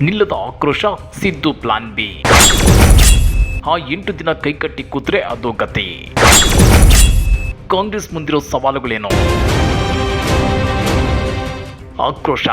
ನಿಲ್ಲದ ಆಕ್ರೋಶ, Siddu plan B ಆ ಎಂಟು ದಿನ ಕೈಕಟ್ಟಿ ಕೂತ್ರೆ ಅದು ಗತಿ. ಕಾಂಗ್ರೆಸ್ ಮುಂದಿರೋ ಸವಾಲುಗಳೇನು? ಆಕ್ರೋಶ.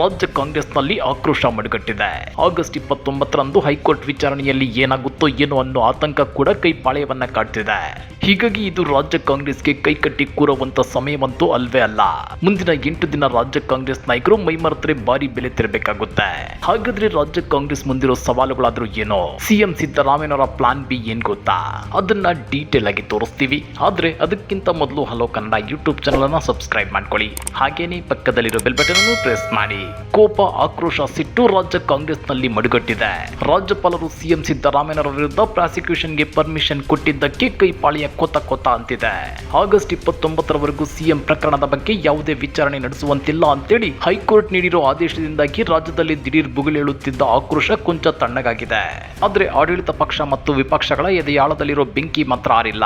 ರಾಜ್ಯ ಕಾಂಗ್ರೆಸ್ನಲ್ಲಿ ಆಕ್ರೋಶ ಮಡುಗಟ್ಟಿದೆ. ಆಗಸ್ಟ್ ಇಪ್ಪತ್ತೊಂಬತ್ತರಂದು ಹೈಕೋರ್ಟ್ ವಿಚಾರಣೆಯಲ್ಲಿ ಏನಾಗುತ್ತೋ ಏನೋ ಅನ್ನೋ ಆತಂಕ ಕೂಡ ಕೈಪಾಳ್ಯವನ್ನ ಕಾಡ್ತಿದೆ. ಹೀಗಾಗಿ ಇದು ರಾಜ್ಯ ಕಾಂಗ್ರೆಸ್ಗೆ ಕೈಕಟ್ಟಿ ಕೂರುವಂತ ಸಮಯವಂತೂ ಅಲ್ವೇ ಅಲ್ಲ. ಮುಂದಿನ ಎಂಟು ದಿನ ರಾಜ್ಯ ಕಾಂಗ್ರೆಸ್ ನಾಯಕರು ಮೈಮರೆತರೆ ಭಾರಿ ಬೆಲೆ ತೆರಬೇಕಾಗುತ್ತೆ. ಹಾಗಾದ್ರೆ ರಾಜ್ಯ ಕಾಂಗ್ರೆಸ್ ಮುಂದಿರೋ ಸವಾಲುಗಳಾದ್ರೂ ಏನೋ? ಸಿಎಂ ಸಿದ್ದರಾಮಯ್ಯನವರ ಪ್ಲಾನ್ ಬಿ ಏನ್ ಗೊತ್ತಾ? ಅದನ್ನ ಡೀಟೇಲ್ ಆಗಿ ತೋರಿಸ್ತೀವಿ. ಆದ್ರೆ ಅದಕ್ಕಿಂತ ಮೊದಲು ಹಲೋ ಕನ್ನಡ ಯೂಟ್ಯೂಬ್ ಚಾನಲ್ ಅನ್ನ ಸಬ್ಸ್ಕ್ರೈಬ್ ಮಾಡ್ಕೊಳ್ಳಿ. ಹಾಗೇನೇ ಪಕ್ಕದಲ್ಲಿರೋ ಬೆಲ್ ಬಟನ್ ಅನ್ನು ಪ್ರೆಸ್ ಮಾಡಿ. ಕೋಪ, ಆಕ್ರೋಶ ಸಿಟ್ಟು ರಾಜ್ಯ ಕಾಂಗ್ರೆಸ್ನಲ್ಲಿ ಮಡುಗಟ್ಟಿದೆ. ರಾಜ್ಯಪಾಲರು ಸಿಎಂ ಸಿದ್ದರಾಮಯ್ಯನವರ ವಿರುದ್ಧ ಪ್ರಾಸಿಕ್ಯೂಷನ್ಗೆ ಪರ್ಮಿಷನ್ ಕೊಟ್ಟಿದ್ದಕ್ಕೆ ಕೈಪಾಳಿಯ ಕೊತ ಕೊತ ಅಂತಿದೆ. ಆಗಸ್ಟ್ ಇಪ್ಪತ್ತೊಂಬತ್ತರವರೆಗೂ ಸಿಎಂ ಪ್ರಕರಣದ ಬಗ್ಗೆ ಯಾವುದೇ ವಿಚಾರಣೆ ನಡೆಸುವಂತಿಲ್ಲ ಅಂತೇಳಿ ಹೈಕೋರ್ಟ್ ನೀಡಿರೋ ಆದೇಶದಿಂದಾಗಿ ರಾಜ್ಯದಲ್ಲಿ ದಿಢೀರ್ ಬುಗಿಲೇಳುತ್ತಿದ್ದ ಆಕ್ರೋಶ ಕೊಂಚ ತಣ್ಣಗಾಗಿದೆ. ಆದ್ರೆ ಆಡಳಿತ ಪಕ್ಷ ಮತ್ತು ವಿಪಕ್ಷಗಳ ಎದೆಯಾಳದಲ್ಲಿರೋ ಬೆಂಕಿ ಮಾತ್ರ ಆರಿಲ್ಲ.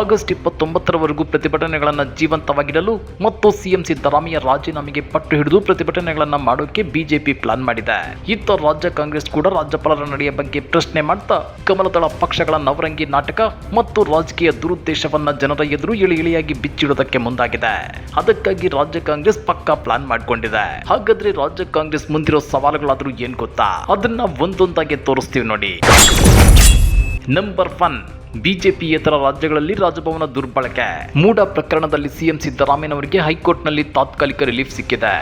ಆಗಸ್ಟ್ ಇಪ್ಪತ್ತೊಂಬತ್ತರವರೆಗೂ ಪ್ರತಿಭಟನೆಗಳನ್ನ ಜೀವಂತವಾಗಿಡಲು ಮತ್ತು ಸಿಎಂ ಸಿದ್ದರಾಮಯ್ಯ ರಾಜೀನಾಮೆಗೆ ಪಟ್ಟು ಹಿಡಿದು ಪ್ರತಿಭಟನೆಗಳನ್ನ ಮಾಡೋಕೆ ಬಿಜೆಪಿ ಪ್ಲಾನ್ ಮಾಡಿದೆ. ಇತ್ತ ರಾಜ್ಯ ಕಾಂಗ್ರೆಸ್ ಕೂಡ ರಾಜ್ಯಪಾಲರ ನಡೆಯ ಬಗ್ಗೆ ಪ್ರಶ್ನೆ ಮಾಡ್ತಾ ಕಮಲದಳ ಪಕ್ಷಗಳ ನವರಂಗಿ ನಾಟಕ ಮತ್ತು ರಾಜಕೀಯ ದುರುದ್ದೇಶವನ್ನ ಜನರ ಎದುರು ಇಳಿ ಇಳಿಯಾಗಿ ಬಿಚ್ಚಿಡೋದಕ್ಕೆ ಮುಂದಾಗಿದೆ. ಅದಕ್ಕಾಗಿ ರಾಜ್ಯ ಕಾಂಗ್ರೆಸ್ ಪಕ್ಕಾ ಪ್ಲಾನ್ ಮಾಡ್ಕೊಂಡಿದೆ. ಹಾಗಾದ್ರೆ ರಾಜ್ಯ ಕಾಂಗ್ರೆಸ್ ಮುಂದಿರೋ ಸವಾಲುಗಳಾದ್ರೂ ಏನ್ ಗೊತ್ತಾ? ಅದನ್ನ ಒಂದೊಂದಾಗಿ ತೋರಿಸ್ತೀವಿ ನೋಡಿ. ನಂಬರ್ ಒನ್ ಬಿಜೆಪಿಯೇತರ ರಾಜ್ಯಗಳಲ್ಲಿ ರಾಜಭವನ ದುರ್ಬಳಕೆ. ಮೂಡ ಪ್ರಕರಣದಲ್ಲಿ ಸಿಎಂ ಸಿದ್ದರಾಮಯ್ಯನವರಿಗೆ ಹೈಕೋರ್ಟ್ನಲ್ಲಿ ತಾತ್ಕಾಲಿಕ ರಿಲೀಫ್ ಸಿಕ್ಕಿದೆ.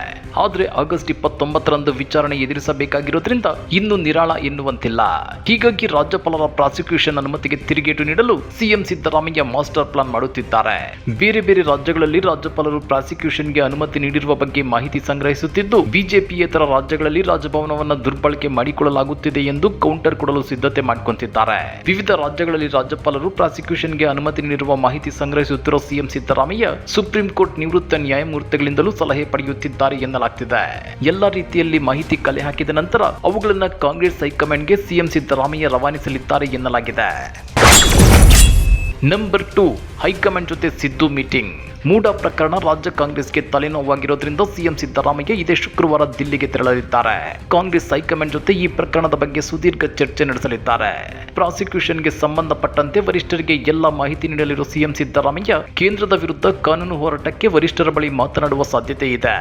ಆದರೆ ಆಗಸ್ಟ್ ಇಪ್ಪತ್ತೊಂಬತ್ತರಂದು ವಿಚಾರಣೆ ಎದುರಿಸಬೇಕಾಗಿರೋದ್ರಿಂದ ಇನ್ನು ನಿರಾಳ ಎನ್ನುವಂತಿಲ್ಲ. ಹೀಗಾಗಿ ರಾಜ್ಯಪಾಲರ ಪ್ರಾಸಿಕ್ಯೂಷನ್ ಅನುಮತಿಗೆ ತಿರುಗೇಟು ನೀಡಲು ಸಿಎಂ ಸಿದ್ದರಾಮಯ್ಯ ಮಾಸ್ಟರ್ ಪ್ಲಾನ್ ಮಾಡುತ್ತಿದ್ದಾರೆ. ಬೇರೆ ಬೇರೆ ರಾಜ್ಯಗಳಲ್ಲಿ ರಾಜ್ಯಪಾಲರು ಪ್ರಾಸಿಕ್ಯೂಷನ್ಗೆ ಅನುಮತಿ ನೀಡಿರುವ ಬಗ್ಗೆ ಮಾಹಿತಿ ಸಂಗ್ರಹಿಸುತ್ತಿದ್ದು ಬಿಜೆಪಿಯೇತರ ರಾಜ್ಯಗಳಲ್ಲಿ ರಾಜಭವನವನ್ನು ದುರ್ಬಳಕೆ ಮಾಡಿಕೊಳ್ಳಲಾಗುತ್ತಿದೆ ಎಂದು ಕೌಂಟರ್ ಕೊಡಲು ಸಿದ್ಧತೆ ಮಾಡಿಕೊಂತಿದ್ದಾರೆ. ವಿವಿಧ ರಾಜ್ಯಗಳಲ್ಲಿ ರಾಜ್ಯಪಾಲರು ಪ್ರಾಸಿಕ್ಯೂಷನ್ಗೆ ಅನುಮತಿ ನೀಡಿರುವ ಮಾಹಿತಿ ಸಂಗ್ರಹಿಸುತ್ತಿರುವ ಸಿಎಂ ಸಿದ್ದರಾಮಯ್ಯ ಸುಪ್ರೀಂ ಕೋರ್ಟ್ ನಿವೃತ್ತ ನ್ಯಾಯಮೂರ್ತಿಗಳಿಂದಲೂ ಸಲಹೆ ಪಡೆಯುತ್ತಿದ್ದಾರೆ ಎನ್ನಲಾಗ್ತಿದೆ. ಎಲ್ಲ ರೀತಿಯಲ್ಲಿ ಮಾಹಿತಿ ಕಲೆ ಹಾಕಿದ ನಂತರ ಅವುಗಳನ್ನು ಕಾಂಗ್ರೆಸ್ ಹೈಕಮಾಂಡ್ಗೆ ಸಿಎಂ ಸಿದ್ದರಾಮಯ್ಯ ರವಾನಿಸಲಿದ್ದಾರೆ ಎನ್ನಲಾಗಿದೆ. ನಂಬರ್ ಟು ಹೈಕಮಾಂಡ್ ಜೊತೆ ಸಿದ್ದು ಮೀಟಿಂಗ್ ಮೂಡ ಪ್ರಕರಣ ರಾಜ್ಯ ಕಾಂಗ್ರೆಸ್ಗೆ ತಲೆನೋವಾಗಿರೋದ್ರಿಂದ ಸಿಎಂ ಸಿದ್ದರಾಮಯ್ಯ ಇದೇ ಶುಕ್ರವಾರ ದಿಲ್ಲಿಗೆ ತೆರಳಲಿದ್ದಾರೆ. ಕಾಂಗ್ರೆಸ್ ಹೈಕಮಾಂಡ್ ಜೊತೆ ಈ ಪ್ರಕರಣದ ಬಗ್ಗೆ ಸುದೀರ್ಘ ಚರ್ಚೆ ನಡೆಸಲಿದ್ದಾರೆ. ಪ್ರಾಸಿಕ್ಯೂಷನ್ಗೆ ಸಂಬಂಧಪಟ್ಟಂತೆ ವರಿಷ್ಠರಿಗೆ ಎಲ್ಲ ಮಾಹಿತಿ ನೀಡಲಿರುವ ಸಿಎಂ ಸಿದ್ದರಾಮಯ್ಯ, ಕೇಂದ್ರದ ವಿರುದ್ಧ ಕಾನೂನು ಹೋರಾಟಕ್ಕೆ ವರಿಷ್ಠರ ಬಳಿ ಮಾತನಾಡುವ ಸಾಧ್ಯತೆ ಇದೆ.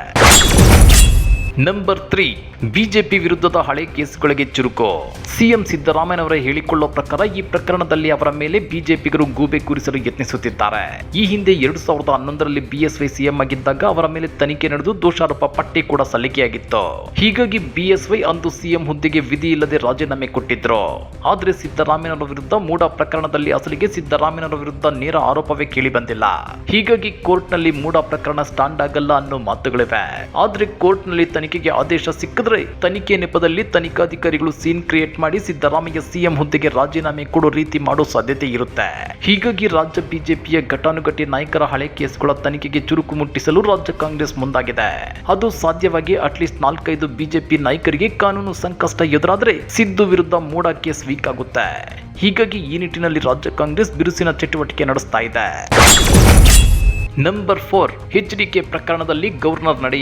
ನಂಬರ್ ತ್ರೀ ಬಿಜೆಪಿ ವಿರುದ್ಧದ ಹಳೆ ಕೇಸುಗಳಿಗೆ ಚುರುಕು. ಸಿಎಂ ಸಿದ್ದರಾಮಯ್ಯನವರ ಹೇಳಿಕೊಳ್ಳುವ ಪ್ರಕಾರ ಈ ಪ್ರಕರಣದಲ್ಲಿ ಅವರ ಮೇಲೆ ಬಿಜೆಪಿಗರು ಗೂಬೆ ಕೂರಿಸಲು ಯತ್ನಿಸುತ್ತಿದ್ದಾರೆ. ಈ ಹಿಂದೆ ಎರಡು ಸಾವಿರದ ಹನ್ನೊಂದರಲ್ಲಿ ಬಿಎಸ್ವೈ ಸಿಎಂ ಆಗಿದ್ದಾಗ ಅವರ ಮೇಲೆ ತನಿಖೆ ನಡೆದು ದೋಷಾರೋಪ ಪಟ್ಟಿ ಕೂಡ ಸಲ್ಲಿಕೆಯಾಗಿತ್ತು. ಹೀಗಾಗಿ ಬಿಎಸ್ವೈ ಅಂದು ಸಿಎಂ ಹುದ್ದೆಗೆ ವಿಧಿ ಇಲ್ಲದೆ ರಾಜೀನಾಮೆ ಕೊಟ್ಟಿದ್ರು. ಆದ್ರೆ ಸಿದ್ದರಾಮಯ್ಯನವರ ವಿರುದ್ಧ ಮೂಡ ಪ್ರಕರಣದಲ್ಲಿ ಅಸಲಿಗೆ ಸಿದ್ದರಾಮಯ್ಯನವರ ವಿರುದ್ಧ ನೇರ ಆರೋಪವೇ ಕೇಳಿ ಬಂದಿಲ್ಲ ಹೀಗಾಗಿ ಕೋರ್ಟ್ನಲ್ಲಿ ಮೂಡ ಪ್ರಕರಣ ಸ್ಟಾಂಡ್ ಆಗಲ್ಲ ಅನ್ನೋ ಮಾತುಗಳಿವೆ. ಆದ್ರೆ ಕೋರ್ಟ್ನಲ್ಲಿ ತನಿಖೆಗೆ ಆದೇಶ ಸಿಕ್ಕಿದ್ರೆ ತನಿಖೆ ನೆಪದಲ್ಲಿ ತನಿಖಾಧಿಕಾರಿಗಳು ಸೀನ್ ಕ್ರಿಯೇಟ್ ಮಾಡಿ ಸಿದ್ದರಾಮಯ್ಯ ಸಿಎಂ ಹುದ್ದೆಗೆ ರಾಜೀನಾಮೆ ಕೊಡೋ ರೀತಿ ಮಾಡೋ ಸಾಧ್ಯತೆ ಇರುತ್ತೆ. ಹೀಗಾಗಿ ರಾಜ್ಯ ಬಿಜೆಪಿಯ ಘಟಾನುಘಟಿ ನಾಯಕರ ಹಳೆ ಕೇಸ್ಗಳ ತನಿಖೆಗೆ ಚುರುಕು ಮುಟ್ಟಿಸಲು ರಾಜ್ಯ ಕಾಂಗ್ರೆಸ್ ಮುಂದಾಗಿದೆ. ಅದು ಸಾಧ್ಯವಾಗಿ ಅಟ್ಲೀಸ್ಟ್ ನಾಲ್ಕೈದು ಬಿಜೆಪಿ ನಾಯಕರಿಗೆ ಕಾನೂನು ಸಂಕಷ್ಟ ಎದುರಾದ್ರೆ ಸಿದ್ದು ವಿರುದ್ಧ ಮೂಡ ಕೇಸ್ ವೀಕ್ ಆಗುತ್ತೆ. ಹೀಗಾಗಿ ಈ ನಿಟ್ಟಿನಲ್ಲಿ ರಾಜ್ಯ ಕಾಂಗ್ರೆಸ್ ಬಿರುಸಿನ ಚಟುವಟಿಕೆ ನಡೆಸ್ತಾ ಇದೆ. Number four H D K ಪ್ರಕರಣದಲ್ಲಿ ಗವರ್ನರ್ ನಡೆ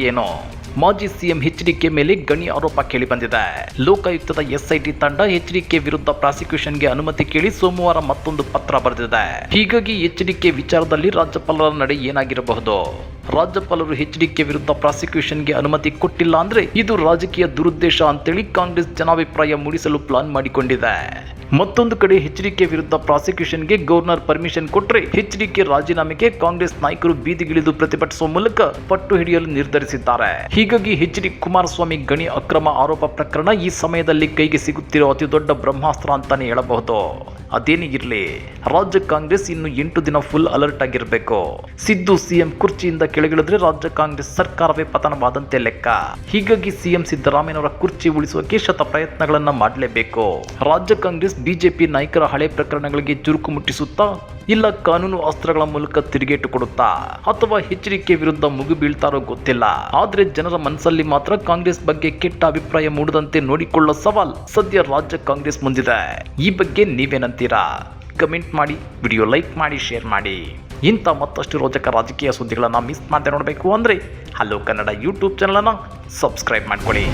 ಮಾಜಿ ಸಿಎಂ ಎಚ್ ಡಿ ಕೆ ಮೇಲೆ ಗಣಿ ಆರೋಪ ಕೇಳಿಬಂದಿದೆ. ಲೋಕಾಯುಕ್ತದ ಎಸ್ಐಟಿ ತಂಡ ಎಚ್ ಡಿ ಕೆ ವಿರುದ್ಧ ಪ್ರಾಸಿಕ್ಯೂಷನ್ಗೆ ಅನುಮತಿ ಕೇಳಿ ಸೋಮವಾರ ಮತ್ತೊಂದು ಪತ್ರ ಬರೆದಿದೆ. ಹೀಗಾಗಿ ಎಚ್ ಡಿ ಕೆ ವಿಚಾರದಲ್ಲಿ ರಾಜ್ಯಪಾಲರ ನಡೆ ಏನಾಗಿರಬಹುದು? ರಾಜ್ಯಪಾಲರು ಎಚ್ ಡಿ ಕೆ ವಿರುದ್ಧ ಪ್ರಾಸಿಕ್ಯೂಷನ್ಗೆ ಅನುಮತಿ ಕೊಟ್ಟಿಲ್ಲ ಅಂದ್ರೆ ಇದು ರಾಜಕೀಯ ದುರುದ್ದೇಶ ಅಂತೇಳಿ ಕಾಂಗ್ರೆಸ್ ಜನಾಭಿಪ್ರಾಯ ಮೂಡಿಸಲು ಪ್ಲಾನ್ ಮಾಡಿಕೊಂಡಿದೆ. ಮತ್ತೊಂದು ಕಡೆ ಎಚ್ ಡಿ ಕೆ ವಿರುದ್ಧ ಪ್ರಾಸಿಕ್ಯೂಷನ್ಗೆ ಗವರ್ನರ್ ಪರ್ಮಿಷನ್ ಕೊಟ್ಟರೆ ಎಚ್ ಡಿ ಕೆ ರಾಜೀನಾಮೆಗೆ ಕಾಂಗ್ರೆಸ್ ನಾಯಕರು ಬೀದಿಗಿಳಿದು ಪ್ರತಿಭಟಿಸುವ ಮೂಲಕ ಪಟ್ಟು ಹಿಡಿಯಲು ನಿರ್ಧರಿಸಿದ್ದಾರೆ. ಹೀಗಾಗಿ ಎಚ್ ಡಿ ಕುಮಾರಸ್ವಾಮಿ ಗಣಿ ಅಕ್ರಮ ಆರೋಪ ಪ್ರಕರಣ ಈ ಸಮಯದಲ್ಲಿ ಕೈಗೆ ಸಿಗುತ್ತಿರೋ ಅತಿ ದೊಡ್ಡ ಬ್ರಹ್ಮಾಸ್ತ್ರ ಅಂತಾನೆ ಹೇಳಬಹುದು. ಅದೇನೇ ಇರಲಿ. ರಾಜ್ಯ ಕಾಂಗ್ರೆಸ್ ಇನ್ನು ಎಂಟು ದಿನ ಫುಲ್ ಅಲರ್ಟ್ ಆಗಿರಬೇಕು. ಸಿದ್ದು ಸಿಎಂ ಕುರ್ಚಿಯಿಂದ ಕೆಳಗಿಳಿದ್ರೆ ರಾಜ್ಯ ಕಾಂಗ್ರೆಸ್ ಸರ್ಕಾರವೇ ಪತನವಾದಂತೆ ಲೆಕ್ಕ. ಹೀಗಾಗಿ ಸಿಎಂ ಸಿದ್ದರಾಮಯ್ಯನವರ ಕುರ್ಚಿ ಉಳಿಸೋಕೆ ಶತ ಪ್ರಯತ್ನಗಳನ್ನ ಮಾಡಲೇಬೇಕು. ರಾಜ್ಯ ಕಾಂಗ್ರೆಸ್ ಬಿಜೆಪಿ ನಾಯಕರ ಹಳೆ ಪ್ರಕರಣಗಳಿಗೆ ಚುರುಕು ಮುಟ್ಟಿಸುತ್ತಾ ಇಲ್ಲ ಕಾನೂನು ಅಸ್ತ್ರಗಳ ಮೂಲಕ ತಿರುಗೇಟು ಕೊಡುತ್ತಾ ಅಥವಾ ಎಚ್ಚರಿಕೆ ವಿರುದ್ಧ ಮುಗು ಬೀಳ್ತಾರೋ ಗೊತ್ತಿಲ್ಲ. ಆದ್ರೆ ಜನರ ಮನಸ್ಸಲ್ಲಿ ಮಾತ್ರ ಕಾಂಗ್ರೆಸ್ ಬಗ್ಗೆ ಕೆಟ್ಟ ಅಭಿಪ್ರಾಯ ಮೂಡದಂತೆ ನೋಡಿಕೊಳ್ಳೋ ಸವಾಲ್ ಸದ್ಯ ರಾಜ್ಯ ಕಾಂಗ್ರೆಸ್ ಮುಂದಿದೆ. ಈ ಬಗ್ಗೆ ನೀವೇನಂತೀರಾ? ಕಮೆಂಟ್ ಮಾಡಿ, ವಿಡಿಯೋ ಲೈಕ್ ಮಾಡಿ, ಶೇರ್ ಮಾಡಿ. ಇಂಥ ಮತ್ತಷ್ಟು ರೋಚಕ ರಾಜಕೀಯ ಸುದ್ದಿಗಳನ್ನು ಮಿಸ್ ಮಾಡದೆ ನೋಡಬೇಕು ಅಂದರೆ ಹಲೋ ಕನ್ನಡ ಯೂಟ್ಯೂಬ್ ಚಾನಲನ್ನು ಸಬ್ಸ್ಕ್ರೈಬ್ ಮಾಡ್ಕೊಳ್ಳಿ.